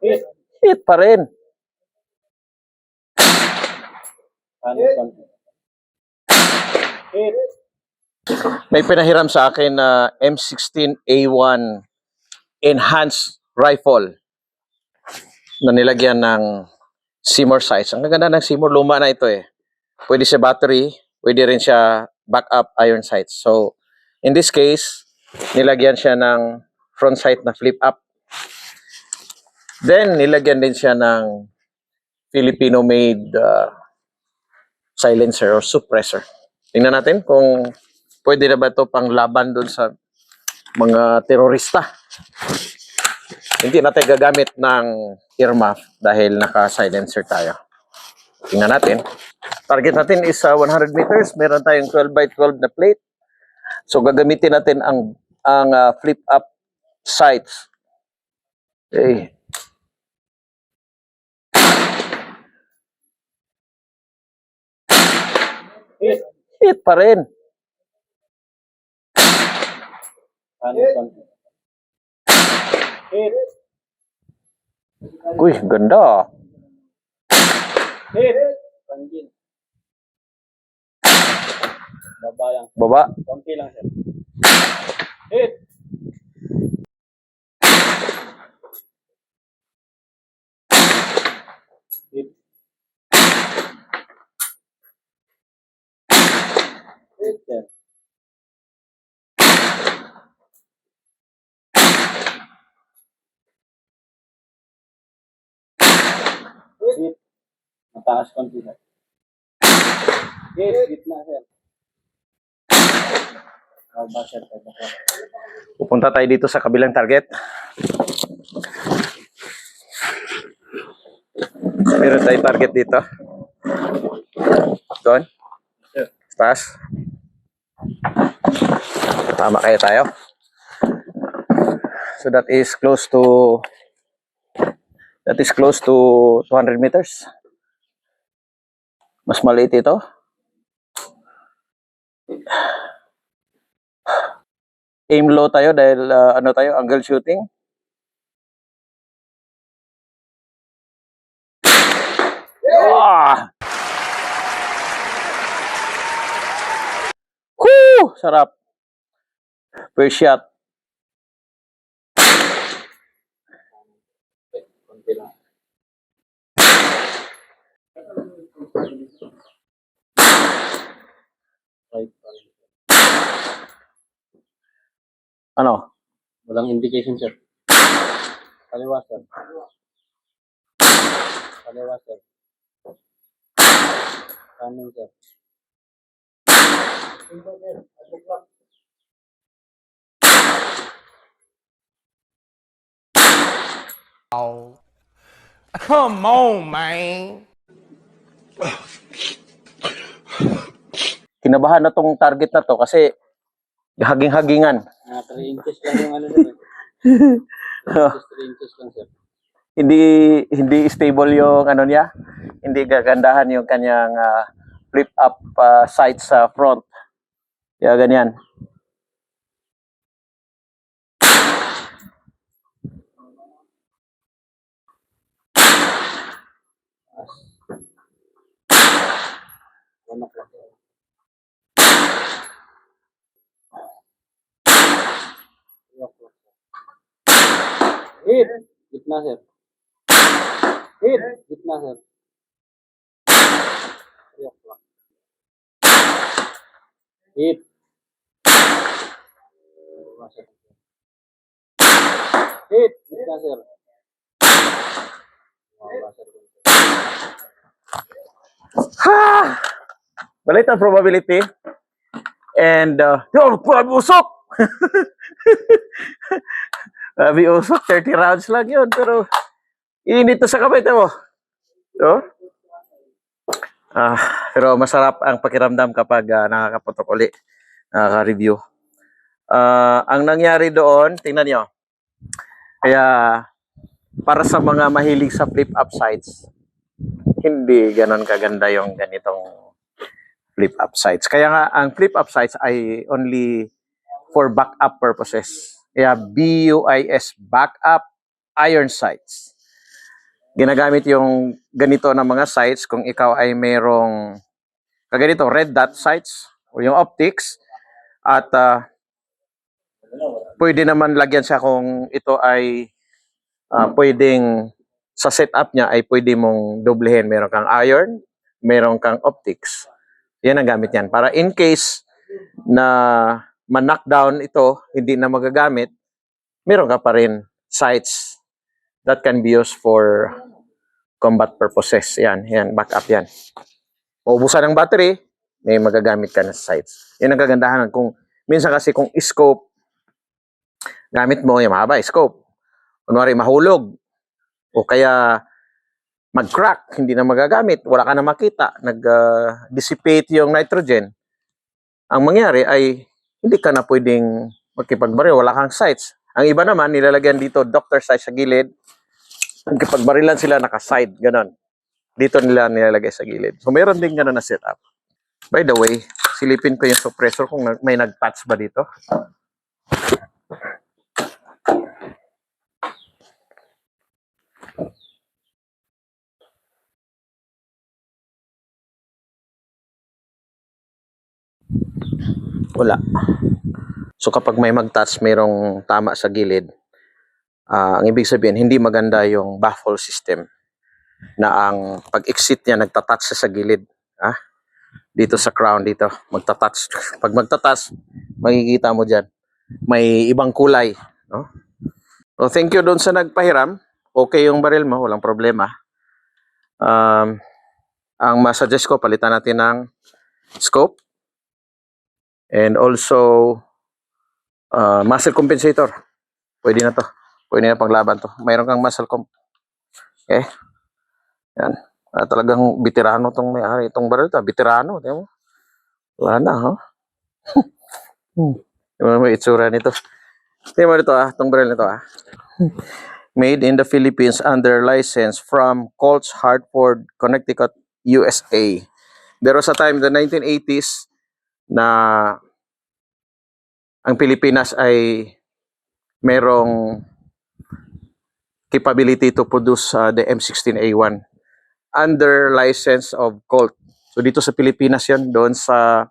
Hit. Hit pa rin. Ano. May pinahiram sa akin na M16A1 enhanced rifle na nilagyan ng Seymour sights. Ang ganda ng Seymour, luma na ito eh. Pwede siya battery, pwede rin siya backup iron sights. So, in this case, nilagyan siya ng front sight na flip up. Then, nilagyan din siya ng Filipino-made uh, silencer or suppressor. Tingnan natin kung pwede na ba ito pang laban doon sa mga terorista. Hindi natin gagamit ng earmuff dahil naka-silencer tayo. Tingnan natin. Target natin is uh, 100 meters. Meron tayong 12 by 12 na plate. So gagamitin natin ang ang uh, flip up sights. Okay. Hit. Pa rin. Ano? Hit. Uy, ganda. Hit. Baba lang. Baba. Konti lang, sir. Hit. Sir. Hit. Mataas konti, sir. Hit. Hit na, sir. Baba, sir. Baba. Pupunta tayo dito sa kabilang target. Meron tayong target dito. Doon. Sir. Taas. Tama kaya tayo. So that is close to that is close to 200 meters. Mas maliit ito. Aim low tayo dahil ah, ano tayo, angle shooting. Ah! Whew! Sarap. First shot. Ano? Walang indication, sir. Kaliwa, sir. Kaliwa, sir. Kanin, sir. Come on, man. Kinabahan na tong target na to kasi haging-hagingan. Mga 3 inches lang yung ano, sir. 3 inches lang, sir. hindi hindi stable yung ano niya. Hindi gagandahan yung kanyang ah, flip up ah, sights sa front. Kaya ganyan. One o'clock, sir. Three o'clock, sir. Hit! Gitna, sir. Hit! Gitna, sir. Three o'clock. Hit! Sir. Hit! Sir. Baba, sir. Ha! Maliit ang probability. And, uh, yun, grabe usok! grabe usok, 30 rounds lang yun. Pero, init na sa kamay, mo. No? Ah, pero masarap ang pakiramdam kapag uh, nakakaputok uli, nakaka-review. Ah, ang nangyari doon, tingnan nyo. Kaya, para sa mga mahilig sa flip-up sites, hindi ganon kaganda yung ganitong flip up sites. Kaya nga ang flip up sites ay only for backup purposes. Kaya BUIS backup iron sights. ginagamit yung ganito na mga sites kung ikaw ay merong kaganito, red dot sites o yung optics at ah, pwede naman lagyan siya kung ito ay ah, pwedeng sa setup niya ay pwede mong doblehin. Meron kang iron, meron kang optics. Yan ang gamit yan. Para in case na ma-knockdown ito, hindi na magagamit, meron ka pa rin sights that can be used for combat purposes. Yan, yan, backup yan. Maubusan ng battery, may magagamit ka na sights. Yan ang kagandahan. Kung, minsan kasi kung scope, gamit mo yung mahaba, scope. Kunwari, mahulog. O kaya, mag-crack, hindi na magagamit, wala ka na makita, nag-dissipate yung nitrogen. Ang mangyari ay, hindi ka na pwedeng magkipagbaril, wala kang sights. Ang iba naman, nilalagyan dito, doctor sights sa gilid, nagkipagbarilan sila naka-side, ganon. Dito nila nilalagay sa gilid. So, meron din ganon na setup. By the way, silipin ko yung suppressor kung may nag-patch ba dito. Wala. So kapag may mag-touch, mayroong tama sa gilid, ah, ang ibig sabihin, hindi maganda yung baffle system na ang pag-exit niya, nagtatouch siya sa gilid. Ah? Dito sa crown, dito, magtatouch. Pag magtatouch, makikita mo dyan, may ibang kulay. No? So thank you doon sa nagpahiram. Okay yung baril mo, walang problema. Um, ang masuggest ko, palitan natin ng scope. And also, uh, muscle compensator. Pwede na to. Pwede na panglaban to. Mayroon kang muscle comp. Okay? Yan. Ah, talagang veterano tong may-ari. Itong baril to. Veterano. Di mo? Wala na, ha? hmm. Yung may itsura nito. Tingnan mo nito, ah. Itong baril nito, ah. Made in the Philippines under license from Colts Hartford, Connecticut, USA. Pero sa time, the 1980s, na ang Pilipinas ay merong capability to produce uh, the M16A1 under license of Colt. So dito sa Pilipinas yon doon sa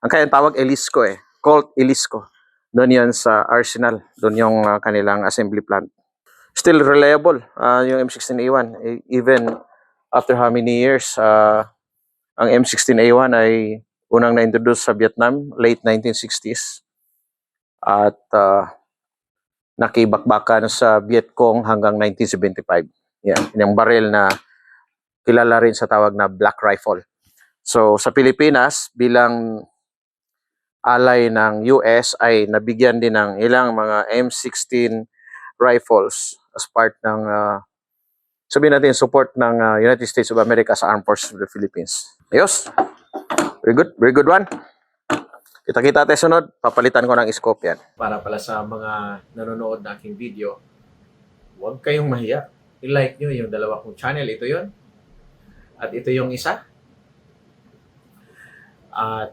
ang kaya tawag Elisco eh. Colt Elisco. Doon yan sa Arsenal. Doon yung uh, kanilang assembly plant. Still reliable uh, yung M16A1 E- even after how many years uh, ang M16A1 ay unang na-introduce sa Vietnam, late 1960s. At uh, nakibakbakan sa Vietcong hanggang 1975. Yan, yung baril na kilala rin sa tawag na black rifle. So sa Pilipinas, bilang alay ng US ay nabigyan din ng ilang mga M16 rifles as part ng uh, sabihin natin support ng uh, United States of America sa Armed Forces of the Philippines. Ayos. Very good. Very good one. Kita-kita tayo sunod. Papalitan ko ng scope yan. Para pala sa mga nanonood na aking video, huwag kayong mahiya. I-like nyo yung dalawa kong channel. Ito yon At ito yung isa. At